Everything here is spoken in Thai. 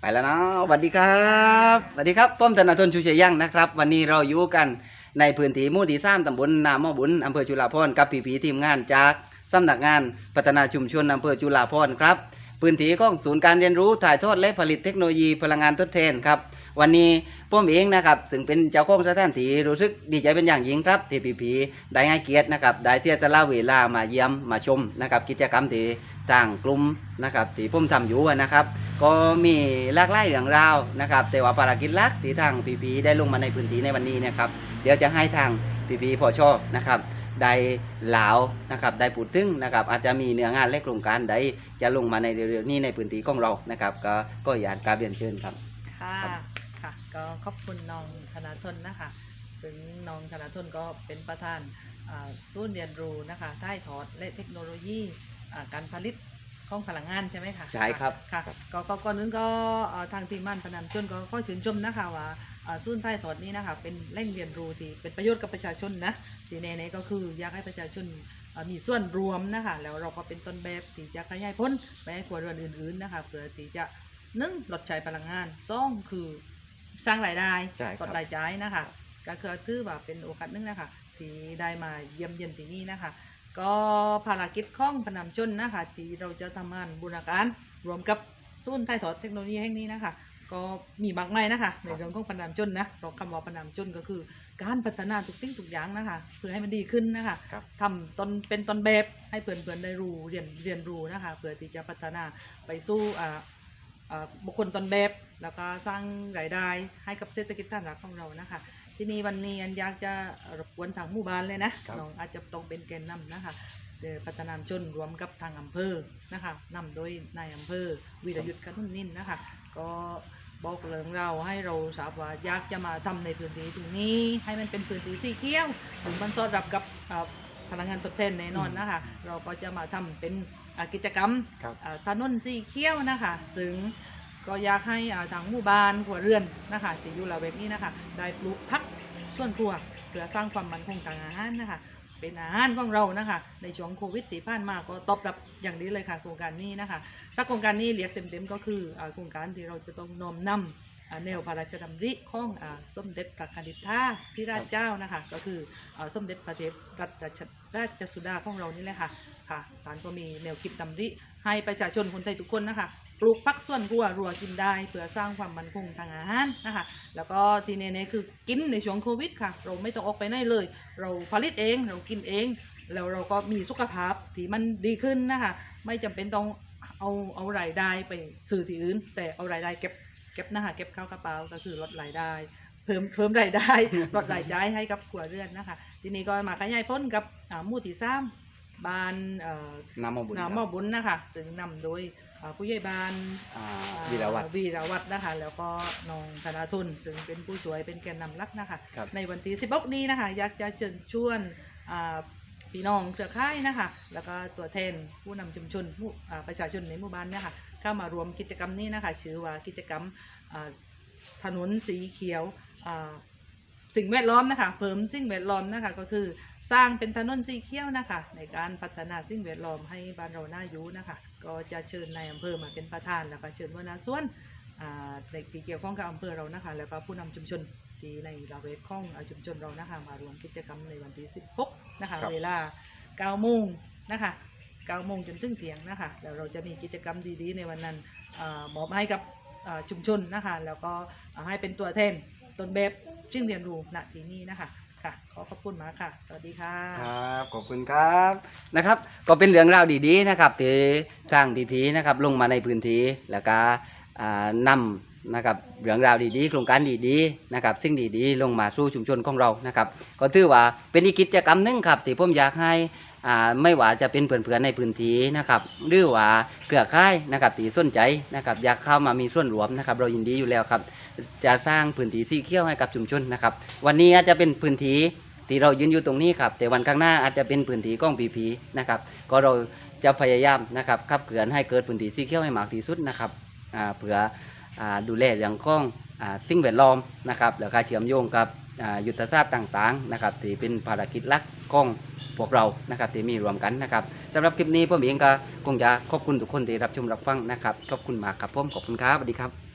ไปแล้วเนาะสวัสดีครับสวัสดีครับผมธนาธนชูชัยยังนะครับ วันนี้เราอยู่กันในพื้นที่หมู่ที่สามตำบลนามอบุญอำเภอจุฬาภรณ์กับปีพีทีมงานจากสำนักงานพัฒนาชุมชนอำเภอจุฬาภรณ์ครับ พื้นที่ของศูนย์การเรียนรู้ถ่ายทอดและผลิตเทคโนโลยีพลังงานทดแทนครับ วันนี้ผมเองนะครับซึ่งเป็นเจ้าของสถานที่รู้สึกดีใจเป็นอย่างยิ่งครับที่ปีพีได้ให้เกียรตินะครับได้เสียสละเวลามาเยี่ยมมาชมนะครับกิจกรรมที่ทางกลุ่มนะครับที่ผมทำอยู่นะครับ ก็มีหลากหลายเรื่องราวนะครับ แต่ว่าภารกิจลักที่ทางปีพีได้ลงมาในพื้นที่ในวันนี้นะครับเดี๋ยวจะให้ทางปีพีพอชอนะครับได้เหลาวนะครับได้พูดถึงนะครับอาจจะมีเนื้องานและโครงการใดจะลงมาในเร็วๆนี้ในพื้นที่ของเรานะครับ ก็ก็อยากกราบเรียนเชิญครับค่ะ ครับค่ะ ก็ขอบคุณน้องธนาทนนะคะ ซึ่งน้องธนาทนก็เป็นประธานอ่าศูนย์เรียนรู้นะคะถ่ายทอดและเทคโนโลยีอ่าการผลิตของพลังงานใช่ไหมคะใช่ครับค่ะก็ก็ก่อนนู้นก็เอ่อทางทีมงานพนันจนก็ขอชื่นชมนะคะว่าอ่าศูนย์ถ่ายทอดนี้นะคะเป็นแหล่งเรียนรู้ที่เป็นประโยชน์กับประชาชนนะที่แน่ๆก็คืออยากให้ประชาชนอ่ามีส่วนรวมนะคะแล้วเราก็เป็นต้นแบบที่จะขยายผลไปให้ครัวเรือนอื่นๆนะคะเพื่อที่จะหนึ่งลดใช้พลังงานสองคือ สร้างรายได้ใช่ครับ ลดรายจ่ายนะคะ ก็คือถือว่าเป็นโอกาสหนึงนะคะที่ได้มาเยี่ยมเยียนที่นี่นะคะ ก็ภารกิจของพนำชนนะคะที่เราจะทำงานบูรณาการรวมกับศูนย์ถ่ายทอดเทคโนโลยีแห่งนี้นะคะ ก็มีมากมายนะคะ ในเรื่องของพนำชนนะเราคำว่าพนำชนก็คือการพัฒนาทุกสิ่งทุกอย่างนะคะเพื่อให้มันดีขึ้นนะคะ ครับ ทำตนเป็นตนแบบให้เพื่อนๆได้รู้เรียนเรียนรู้นะคะเพื่อที่จะพัฒนาไปสู่อ่าเอ่อ บุคคลตนแบบแล้วก็สร้างรายได้ให้กับเศรษฐกิจฐานรากของเรานะคะที่นี่วันนี้อันอยากจะรบกวนทางหมู่บ้านเลยนะครับน้องอาจจะต้องเป็นแกนนำนะคะเดี๋ยวพัฒนามชนรวมกับทางอำเภอนะคะนำโดยนายอำเภอวีรยุทธ์กนุนนินนะคะ ก็บอกเรื่องเราให้เราทราบว่าอยากจะมาทำในพื้นที่ตรงนี้ ให้มันเป็นพื้นที่สีเขียวถึงมันสอดรับกับเอ่อพลังงานทดแทนแน่นอนนะคะ เราก็จะมาทำเป็น อ่ากิจกรรมครับ อ่าถนนสีเขียวนะคะซึ่งก็อยากให้อ่าทางหมู่บ้านครัวเรือนนะคะที่อยู่ละแวกนี้นะคะ ได้ปลูกผักส่วนครัวเพื่อสร้างความมั่นคงทางอาหารนะคะ เป็นอาหารของเรานะคะ ในช่วงโควิดที่ผ่านมาก็ตอบรับอย่างดีเลยค่ะโครงการนี้นะคะ ถ้าโครงการนี้เรียกเต็มๆก็คืออ่าโครงการที่เราจะต้องน้อมนำอ่าแนวพระราชดำริของอ่าสมเด็จพระคณิธาธิราชเจ้านะคะ ก็คืออ่าสมเด็จพระเทพรัตนราชสุดาของเรานี่แหละค่ะ ค่ะท่านก็มีแนวคิดดำริ ให้ประชาชนคนไทยทุกคนนะคะ ปลูกผักส่วนครัวรัวกินได้เพื่อสร้างความมั่นคงทางอาหารนะคะ แล้วก็ที่แน่ๆคือกินในช่วงโควิดค่ะ เราไม่ต้องออกไปไหนเลย เราผลิตเองเรากินเอง แล้วเราก็มีสุขภาพที่มันดีขึ้นนะคะ ไม่จำเป็นต้องเอาเอารายได้ไปสื่อที่อื่น แต่เอารายได้เก็บเก็บนะคะเก็บเข้ากระเป๋าก็คือลดรายได้เพิ่มเพิ่มรายได้ลดรายจ่ายให้กับครัวเรือนนะคะ ทีนี้ก็มาขยายพ้นกับหมู่ที่สาม บ้านเอ่อน้ำมอบุญนาหม้อบุญนะคะซึ่งนำโดยอ่าผู้ใหญ่บ้านอ่าอ่าวีรวัตร วีรวัตรนะคะ แล้วก็น้องธนาทุนซึ่งเป็นผู้ช่วยเป็นแกนนำหลักนะคะ ครับ ในวันที่16นี้นะคะ อยากจะเชิญชวนอ่าพี่น้องเครือข่ายนะคะ แล้วก็ตัวแทนผู้นำชุมชนหมู่อ่าประชาชนในหมู่บ้านเนี่ยค่ะเข้ามารวมกิจกรรมนี้นะคะชื่อว่ากิจกรรมอ่าถนนสีเขียวอ่าสิ่งแวดล้อมนะคะ เพิ่มสิ่งแวดล้อมนะคะก็คือ สร้างเป็นถนนสีเขียวนะคะ ในการพัฒนาสิ่งแวดล้อมให้บ้านเราน่าอยู่นะคะ ก็จะเชิญนายอำเภอมาเป็นประธานแล้วก็เชิญวนาส่วนอ่าในที่เกี่ยวข้องกับอำเภอเรานะคะ แล้วก็ผู้นำชุมชนที่ในละเวกข้องอ่าชุมชนเรานะคะมารวมกิจกรรมในวันที่ 16 นะคะครับเวลา9โมงนะคะ9โมงจนถึงเที่ยงนะคะแล้วเราจะมีกิจกรรมดีๆ ในวันนั้นอามอบให้กับอ่าชุมชนนะคะ แล้วก็อ่าให้เป็นตัวแทนต้นแบบซึ่งเรียนรู้ณที่นี่นะคะ ค่ะ ขอขอบคุณมากค่ะ สวัสดีค่ะ ครับขอบคุณครับนะครับ ก็เป็นเรื่องราวดีๆนะครับที่ทางพีพีนะครับลงมาในพื้นที่แล้วก็อ่านำนะครับเรื่องราวดีๆ โครงการดีๆนะครับซึ่งดีๆ ลงมาสู่ชุมชนของเรานะครับ ก็ถือว่าเป็นอีกกิจกรรมหนึงครับที่ผมอยากให้ไม่ว่าจะเป็นเพื่อนๆในพื้นที่นะครับหรือว่าเครือข่ายนะครับที่สนใจนะครับอยากเข้ามามีส่วนรวมนะครับ เรายินดีอยู่แล้วครับ จะสร้างพื้นที่สีเขียวให้กับชุมชนนะครับ วันนี้อาจจะเป็นพื้นที่ที่เรายืนอยู่ตรงนี้ครับแต่วันข้างหน้าอาจจะเป็นพื้นที่กล้องปีพีนะครับก็เราจะพยายามนะครับขับเคลื่อนให้เกิดพื้นที่สีเขียวให้มากที่สุดนะครับเพื่ออดูแลเรื่องของอ่าสิ่งแวดล้อมนะครับแล้วก็เชื่อมโยงกับยุทธศาสตร์ต่างๆนะครับที่เป็นภารกิจลักของ พวกเรานะครับที่มีรวมกันนะครับสำหรับคลิปนี้ผมเองก็คงจะขอบคุณทุกคนที่รับชมรับฟังนะครับขอบคุณมากครับผมขอบคุณครับสวัสดีครับ